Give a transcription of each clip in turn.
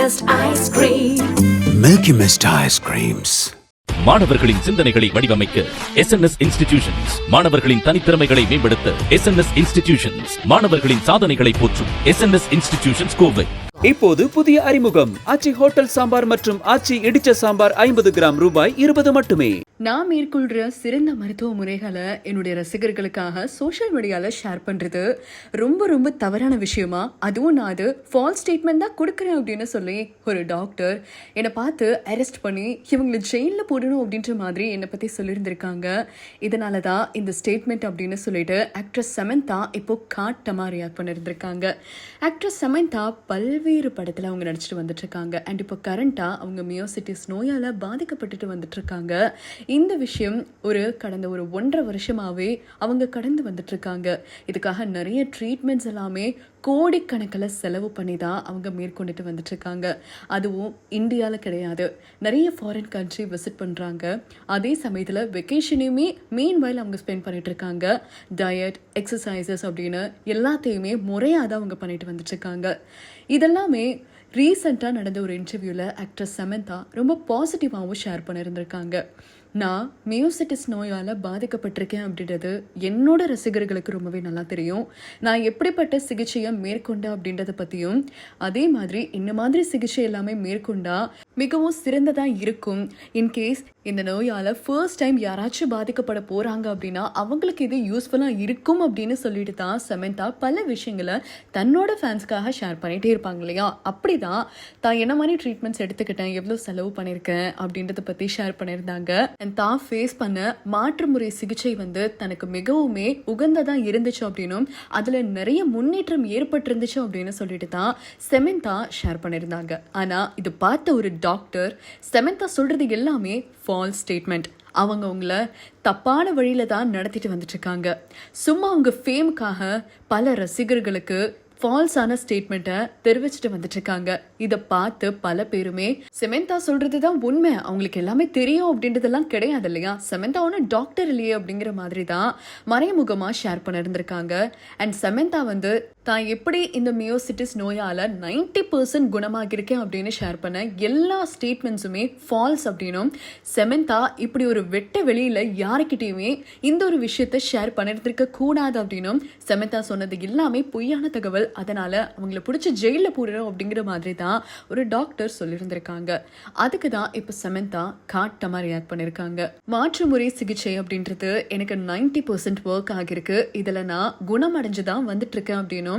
Cream. Milky Mist ice creams. மாணவர்களின் சிந்தனைகளை வடிவமைக்க எஸ் என் எஸ் இன்ஸ்டிடியூஷன்ஸ் மாணவர்களின் தனித்திறமைகளை மேம்படுத்த எஸ் என் எஸ் இன்ஸ்டிடியூஷன்ஸ் மாணவர்களின் சாதனைகளை போற்றும் S N S institutions Kovai. இப்போது புதிய அறிமுகம். ஆச்சி ஹோட்டல் சாம்பார் மற்றும் ஆச்சி இடிச்ச சாம்பார் ஐம்பது கிராம் ரூபாய் இருபது மட்டுமே. நான் மேற்கொள்கிற சிறந்த மருத்துவ முறைகளை என்னுடைய ரசிகர்களுக்காக சோஷியல் மீடியாவில் ஷேர் பண்ணுறது ரொம்ப ரொம்ப தவறான விஷயமா? அதுவும் நான் அது ஃபால்ஸ் ஸ்டேட்மெண்ட் தான் கொடுக்குறேன் அப்படின்னு சொல்லி ஒரு டாக்டர் என்னை பார்த்து அரெஸ்ட் பண்ணி இவங்களை ஜெயிலில் போடணும் அப்படின்ற மாதிரி என்னை பற்றி சொல்லியிருந்திருக்காங்க. இதனால தான் இந்த ஸ்டேட்மெண்ட் அப்படின்னு சொல்லிட்டு ஆக்ட்ரஸ் சமந்தா இப்போ காட்டமாக ரியாக்ட் பண்ணியிருந்திருக்காங்க. ஆக்ட்ரஸ் சமந்தா பல்வேறு படத்தில் அவங்க நடிச்சிட்டு வந்துட்டுருக்காங்க அண்ட் இப்போ கரண்ட்டாக அவங்க மியோசிட்டிஸ் நோயால் பாதிக்கப்பட்டுட்டு வந்துட்டுருக்காங்க இந்த விஷயம் ஒரு கடந்த ஒரு ஒன்றரை வருஷமாகவே அவங்க கடந்து வந்துட்டுருக்காங்க இதுக்காக நிறைய ட்ரீட்மெண்ட்ஸ் எல்லாமே கோடிக்கணக்கில் செலவு பண்ணி தான் அவங்க மேற்கொண்டுட்டு வந்துட்டுருக்காங்க அதுவும் இந்தியாவில் கிடையாது. நிறைய ஃபாரின் கண்ட்ரி விசிட் பண்ணுறாங்க அதே சமயத்தில் வெக்கேஷனையுமே மெயின் வயல் அவங்க ஸ்பெண்ட் பண்ணிகிட்ருக்காங்க இருக்காங்க டயட் எக்ஸசைசஸ் அப்படின்னு எல்லாத்தையுமே முறையாக தான் அவங்க பண்ணிட்டு வந்துட்டுருக்காங்க இதெல்லாமே ரீசெண்டாக நடந்த ஒரு இன்டர்வியூவில் ஆக்ட்ரஸ் சமந்தா ரொம்ப பாசிட்டிவாகவும் ஷேர் பண்ணியிருந்திருக்காங்க நான் மியோசிட்டிஸ் நோயால் பாதிக்கப்பட்டிருக்கேன் அப்படின்றது என்னோட ரசிகர்களுக்கு ரொம்பவே நல்லா தெரியும். நான் எப்படிப்பட்ட சிகிச்சையை மேற்கொண்டேன் அப்படின்றத பற்றியும் அதே மாதிரி இந்த மாதிரி சிகிச்சை எல்லாமே மேற்கொண்டா மிகவும் சிறந்ததாக இருக்கும். இன்கேஸ் இந்த நோயால் ஃபர்ஸ்ட் டைம் யாராச்சும் பாதிக்கப்பட போகிறாங்க அப்படின்னா அவங்களுக்கு இது யூஸ்ஃபுல்லாக இருக்கும் அப்படின்னு சொல்லிட்டு தான் சமந்தா பல விஷயங்களை தன்னோட ஃபேன்ஸ்க்காக ஷேர் பண்ணிகிட்டே இருப்பாங்க இல்லையா? அப்படி தான் தான் என்ன மாதிரி ட்ரீட்மெண்ட்ஸ் எடுத்துக்கிட்டேன் எவ்வளோ செலவு பண்ணியிருக்கேன் அப்படின்றத பற்றி ஷேர் பண்ணியிருந்தாங்க. அண்ட் தான் ஃபேஸ் பண்ண மாற்று முறை சிகிச்சை வந்து தனக்கு மிகவுமே உகந்ததாக இருந்துச்சு அப்படின்னும் அதில் நிறைய முன்னேற்றம் ஏற்பட்டிருந்துச்சு அப்படின்னு சொல்லிட்டு தான் செமந்தா ஷேர் பண்ணியிருந்தாங்க. ஆனால் இது பார்த்த ஒரு டாக்டர் செமந்தா சொல்கிறது எல்லாமே ஃபால்ஸ் ஸ்டேட்மெண்ட் அவங்க உங்களை தப்பான வழியில் தான் நடத்திட்டு வந்துட்டுருக்காங்க சும்மா அவங்க ஃபேமுக்காக பல ரசிகர்களுக்கு ஃபால்ஸான ஸ்டேட்மெண்ட்டை தெரிவிச்சுட்டு வந்துட்டு இருக்காங்க இதை பார்த்து பல பேருமே செமெந்தா சொல்றது தான் உண்மை. அவங்களுக்கு எல்லாமே தெரியும் அப்படின்றதெல்லாம் கிடையாது இல்லையா? செமெந்தா ஒன்றும் டாக்டர் இல்லையே அப்படிங்கிற மாதிரி தான் மறைமுகமாக ஷேர் பண்ணியிருந்திருக்காங்க அண்ட் செமெந்தா வந்து நான் எப்படி இந்த மியோசிட்டிஸ் நோயால் நைன்டி பர்சன்ட் குணமாகியிருக்கேன் அப்படின்னு ஷேர் பண்ண எல்லா ஸ்டேட்மெண்ட்ஸுமே ஃபால்ஸ் அப்படின்னும் செமந்தா இப்படி ஒரு வெட்ட வெளியில் யாருக்கிட்டேயுமே இந்த ஒரு விஷயத்தை ஷேர் பண்ணிருந்திருக்க கூடாது அப்படின்னும் செமந்தா சொன்னது எல்லாமே பொய்யான தகவல். அதனால் அவங்கள பிடிச்சி ஜெயிலில் போடுறோம் அப்படிங்கிற மாதிரி தான் ஒரு டாக்டர் சொல்லியிருந்திருக்காங்க அதுக்கு தான் இப்போ செமந்தா காட்டமாக ரியாக்ட் பண்ணியிருக்காங்க மாற்று முறை சிகிச்சை அப்படின்றது எனக்கு நைன்டி பர்சன்ட் ஒர்க் ஆகியிருக்கு. இதில் நான் குணமடைஞ்சு தான் வந்துட்டுருக்கேன் அப்படின்னும்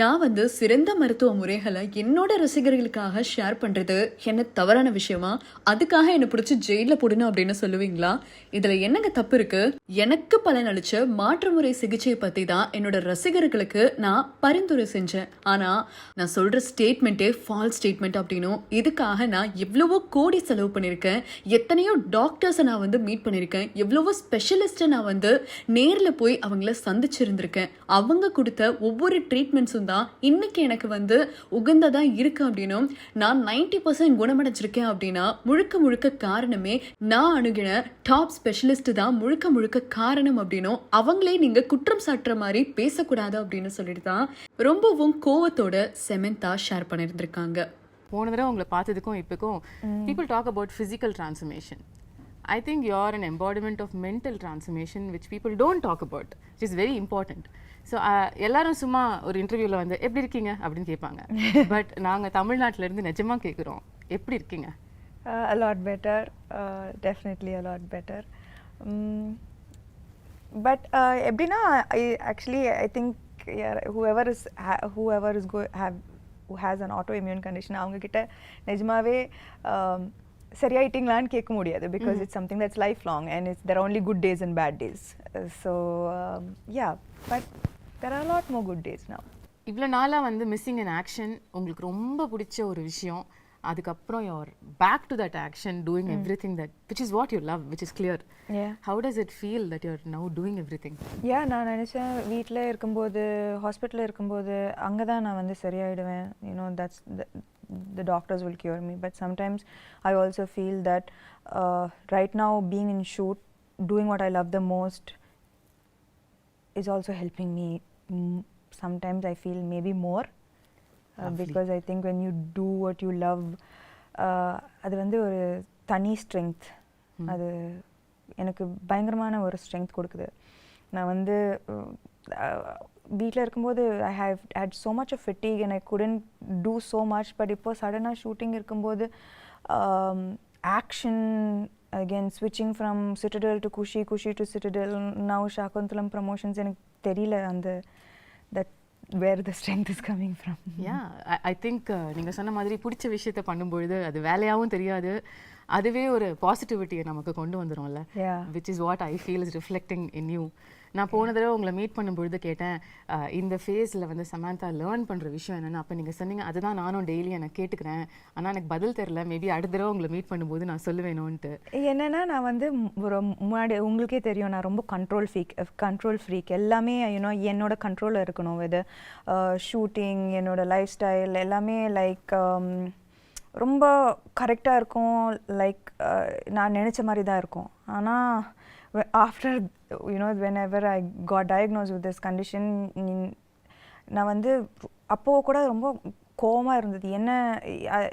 நான் வந்து சிறந்த மருத்துவ முறைகளை என்னோட ரசிகர்களுக்காக ஷேர் பண்ணுறது என்ன தவறான விஷயமா? அதுக்காக என்னை பிடிச்சி ஜெயிலில் போடணும் அப்படின்னு சொல்லுவீங்களா? இதில் என்னங்க தப்பு இருக்குது எனக்கு பலன் அளித்த மாற்று முறை சிகிச்சையை பற்றி தான் என்னோட ரசிகர்களுக்கு நான் பரிந்துரை செஞ்சேன். ஆனால் நான் சொல்கிற ஸ்டேட்மெண்ட்டே ஃபால்ஸ் ஸ்டேட்மெண்ட் அப்படின்னும் இதுக்காக நான் எவ்வளவோ கோடி செலவு பண்ணியிருக்கேன். எத்தனையோ டாக்டர்ஸை நான் வந்து மீட் பண்ணியிருக்கேன். எவ்வளவோ ஸ்பெஷலிஸ்ட்டை நான் வந்து நேரில் போய் அவங்கள சந்திச்சிருந்திருக்கேன். அவங்க கொடுத்த ஒவ்வொரு ட்ரீட்மெண்ட்ஸும் தான் இன்னைக்கு எனக்கு வந்து உகந்ததா இருக்கு அப்படின்னும் நான் நைன்டி பர்சன்ட் குணமடைஞ்சிருக்கேன் அப்படின்னா முழுக்க முழுக்க காரணமே நான் அணுகின டாப் ஸ்பெஷலிஸ்ட் தான் முழுக்க முழுக்க காரணம் அப்படின்னும் அவங்களே நீங்க குற்றம் சாட்டுற மாதிரி பேசக்கூடாது அப்படின்னு சொல்லிட்டு தான் ரொம்பவும் கோவத்தோட செமெந்தா ஷேர் பண்ணியிருந்திருக்காங்க போன தடவை உங்களை பார்த்ததுக்கும் இப்போக்கும் people talk about physical transformation I think you are an embodiment of mental transformation which people don't talk about it is very important so எல்லாரும் சும்மா ஒரு இன்டர்வியூவில் வந்து எப்படி இருக்கீங்க? அப்படின்னு கேட்பாங்க. பட் நாங்கள் தமிழ்நாட்டிலேருந்து நிஜமாக கேட்குறோம் எப்படி இருக்கீங்க? Uh, a lot better, uh, definitely a lot better. Um, but uh, எப்படின்னா I actually I think yeah, whoever is ha- whoever is go have who has an autoimmune condition அவங்க கிட்ட நிஜமாவே um, சரியாயிட்டீங்களான்னு கேட்க முடியாது because it's something that's life long and it's there only good days and bad days so yeah but there are lot more good days now இவ்வளோ நாளாக வந்து missing an action உங்களுக்கு ரொம்ப பிடிச்ச ஒரு விஷயம். அதுக்கப்புறம் you're back to that action doing everything that which is what you love which is clear Yeah. How does it feel that you're now doing everything yeah நான் நினச்சேன் வீட்டில் இருக்கும்போது ஹாஸ்பிட்டலில் இருக்கும்போது அங்கே தான் நான் வந்து சரியாயிடுவேன். You know that's the doctors will cure me but sometimes i also feel that uh, right now being in shoot doing what i love the most is also helping me mm, sometimes i feel maybe more because I think when you do what you love அது வந்து ஒரு தனி strength அது எனக்கு பயங்கரமான ஒரு strength கொடுக்குது நான் வந்து வீட்டில் இருக்கும்போது I have had so much of Fittig and I couldn't do so much but இப்போது சடனாக ஷூட்டிங் இருக்கும்போது ஆக்ஷன் அகேன் ஸ்விட்சிங் from Citadel to Kushi Kushi to Citadel now Shakuntalam promotions எனக்கு தெரியல அந்த that where the strength is coming from yeah I think நீங்கள் சொன்ன மாதிரி பிடிச்ச விஷயத்த பண்ணும்பொழுது அது வேலையாகவும் தெரியாது. அதுவே ஒரு பாசிட்டிவிட்டியை நமக்கு கொண்டு வந்துரும்ல. Yeah. Which is what I feel is reflecting in you நான் போன தடவை உங்களை மீட் பண்ணும்பொழுது கேட்டேன் அஹ், இந்த ஃபேஸில் வந்து சமந்தா லேர்ன் பண்ணுற விஷயம் என்னென்னு. அப்போ நீங்கள் சொன்னீங்க அதுதான் நானும் டெய்லி எனக்கு கேட்டுக்கிறேன். ஆனால் எனக்கு பதில் தெரில மேபி அடுத்த தடவை உங்களை மீட் பண்ணும்போது நான் சொல்லுவேணும்ன்ட்டு என்னன்னா நான் வந்து ஒரு முன்னாடி உங்களுக்கே தெரியும் நான் ரொம்ப கண்ட்ரோல் ஃப்ரீக் கண்ட்ரோல் ஃப்ரீக் எல்லாமே யூனோ என்னோட கண்ட்ரோலில் இருக்கணும். இது ஷூட்டிங் என்னோட லைஃப் ஸ்டைல் எல்லாமே லைக் ரொம்ப கரெக்டாக இருக்கும். லைக் நான் நினச்ச மாதிரி தான் இருக்கும். ஆனால் after you know whenever I got diagnose with this condition நான் வந்து அப்போது கூட ரொம்ப கோவமாக இருந்தது. என்ன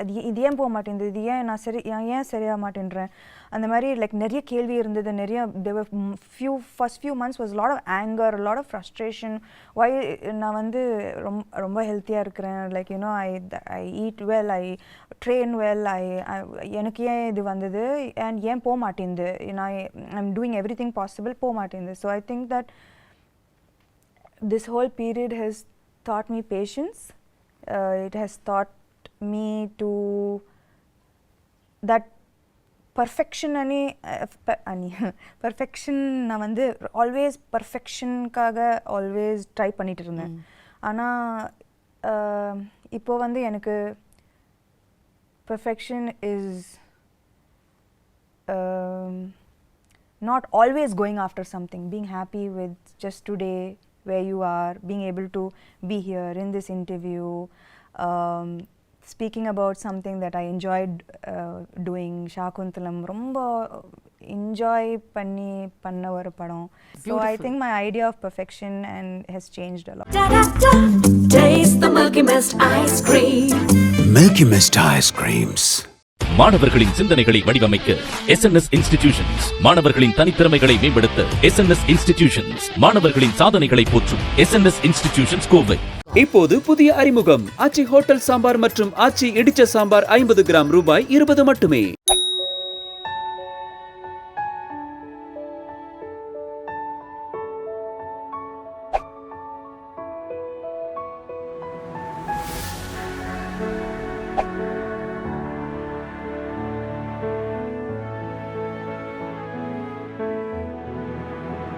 அது இது ஏன் போக மாட்டேங்குது? இது ஏன் நான் சரி நான் ஏன் சரியாக மாட்டேன்றேன்? அந்த மாதிரி லைக் நிறைய கேள்வி இருந்தது. நிறைய there were few first few months was lot of anger lot of frustration why நான் வந்து ரொம்ப ரொம்ப ஹெல்த்தியாக இருக்கிறேன். Like you know I I eat well I train well I எனக்கு ஏன் இது வந்தது? அண்ட் ஏன் போக மாட்டேங்குது? நான் I'm doing everything possible போக மாட்டேங்குது. So I think that this whole period has taught me patience Uh, it has taught me to that perfection ani uh, pe- ani perfection நான் வந்து ஆல்வேஸ் பர்ஃபெக்ஷனுக்காக ஆல்வேஸ் ட்ரை பண்ணிட்டு இருந்தேன் ஆனால் இப்போ வந்து எனக்கு perfection is um, not always going after something, being happy with just today, where you are, being able to be here in this interview, um, speaking about something that I enjoyed uh, doing, Shakuntalam, ரொம்ப enjoy பண்ணி பண்ண ஒரு படம் so I think my idea of perfection and has da, taste the Milky Mist ice cream. Milky Mist ice creams. மாணவர்களின் சிந்தனைகளை வடிவமைக்க S N S institutions மாணவர்களின் தனித்திறமைகளை மேம்படுத்த எஸ் என் எஸ் இன்ஸ்டிடியூஷன்ஸ் மாணவர்களின் சாதனைகளை போற்றும் எஸ்என்எஸ் இன்ஸ்டிடியூஷன்ஸ் கோவை. இப்போது புதிய அறிமுகம். ஆச்சி ஹோட்டல் சாம்பார் மற்றும் ஆச்சி இடிச்ச சாம்பார் ஐம்பது கிராம் ரூபாய் இருபது மட்டுமே.